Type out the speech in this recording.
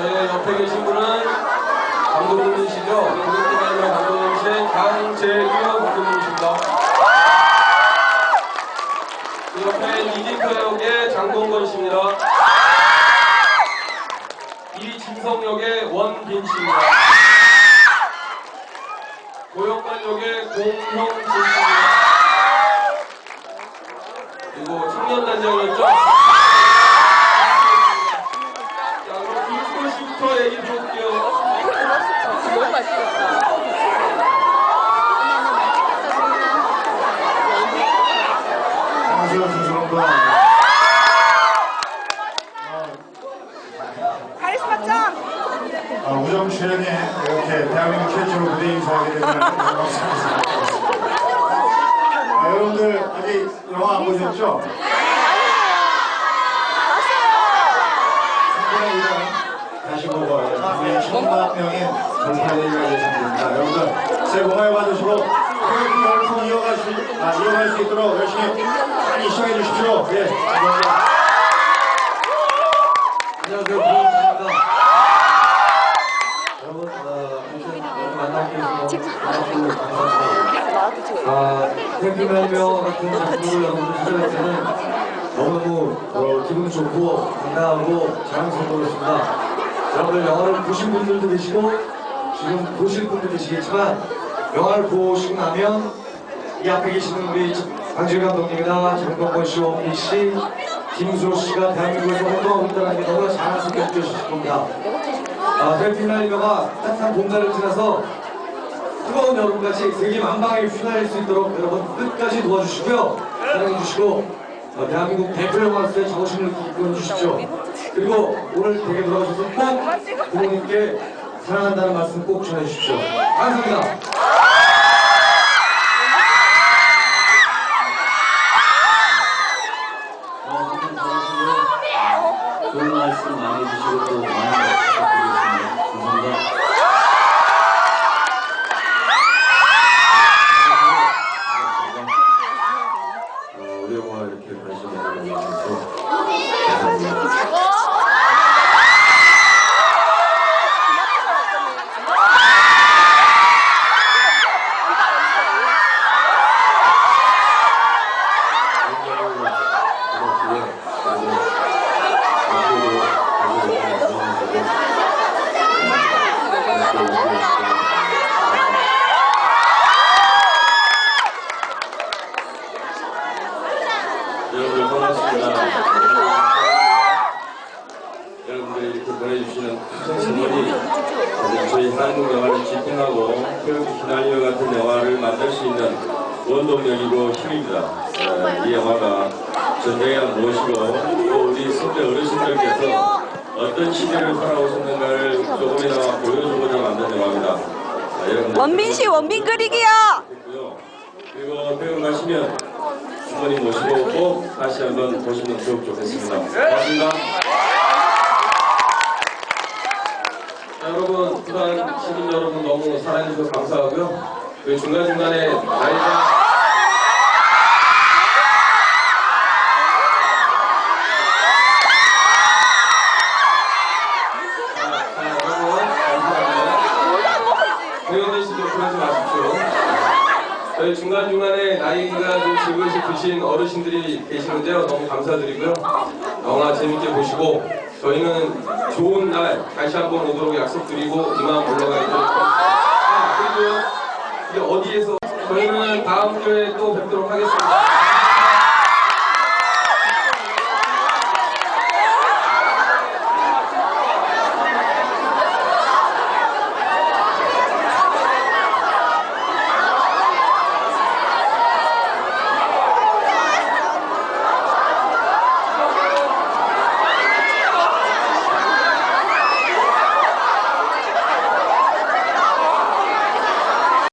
옆에 계신 분은 감독님이시죠? 공동대관이랑 감독님이신 강재규 감독님이십니다. 그 옆에 이진표 역의 장동건 씨입니다. 이진성 역의 원빈 씨입니다. 고영관 역의 공형진 씨입니다. 그리고 청년단장이었죠? 자, 그럼 김수호 씨부터 얘기 들어볼게요. 너무 맛있겠다. 안녕하세요, 조수롱입니다. 카리스마 짱! 아, 우정 출연에 이렇게 대한민국 최초로 무대 인사하게 되는 영광스럽습니다. 아, 여러분들 아직 보셨죠? 여러분들 새해 복 많이 받으시고 그 열풍 이어갈 수, 아, 이어갈 수 있도록 열심히 많이 시청해 주십시오. 예, 감사합니다. 안녕하세요, 고영수입니다. 여러분, 어, 오늘 만나게 해주셔서 너무 감사합니다. 나도 지금. 아, 태평양며 같은 작품을 여러분들 찾아뵐 때는 너무너무 어, 기분 좋고 반가우고 자랑스럽고 그렇습니다. 여러분들 영화를 보신 분들도 계시고 지금 보실 분도 계시겠지만 영화를 보시고 나면 이 앞에 계시는 우리 강질 감독님이나 장동건 씨, 원빈 씨, 김수로 씨가 대한민국에서 활동하고 있다는 게 너무나 자랑스럽게 느껴지실 겁니다. 아, 델피날리가 따뜻한 봄날을 지나서 뜨거운 여름까지 세계 만방에 휘날릴 수 있도록 여러분 끝까지 도와주시고요. 사랑해주시고 어, 대한민국 대표 영화로서의 자부심을 이끌어 주십시오. 그리고 오늘 댁에 돌아오셔서 꼭 부모님께 사랑한다는 말씀 꼭 전해주십시오. 감사합니다. 어, 오늘 잘하시고 좋은 말씀 많이 해주시고 또 많은 거 부탁드리겠습니다. 감사합니다. 어, 우리 영화 이렇게 관심 많이 가져주셔서 감사합니다. 여러분들 반갑습니다. 여러분들이 이렇게 보내주시는 선물이 저희 한국 영화를 지탱하고 태극기 휘날려 같은 영화를 만들 수 있는 원동력이고 힘입니다. 어, 이 영화가 전쟁이란 무엇이고 또 우리 선배 어르신들께서 어떤 시대를 살아오셨는가를 조금이나마 보여주고자 만든 영화입니다. 아, 원빈 씨, 원빈 그리기요! 그리고 배우 가시면 부모님 모시고 꼭 다시 한번 보시면 좋- 좋겠습니다. 고맙습니다. 자, 여러분, 부산 시민 여러분 너무 사랑해주셔서 감사하고요. 그 중간중간에 나이가 자, 자, 여러분, 감사합니다. 배우들 씨좀 그러지 마십시오. 저희 중간중간에 나이가 좀 지그시 드신 어르신들이 계시는데요. 너무 감사드리고요. 영화 재밌게 보시고 저희는 좋은 날 다시 한번 오도록 약속드리고 이만 올라가 있도록 아, 그리고 이제 어디에서 저희는 다음 주에 또 뵙도록 하겠습니다.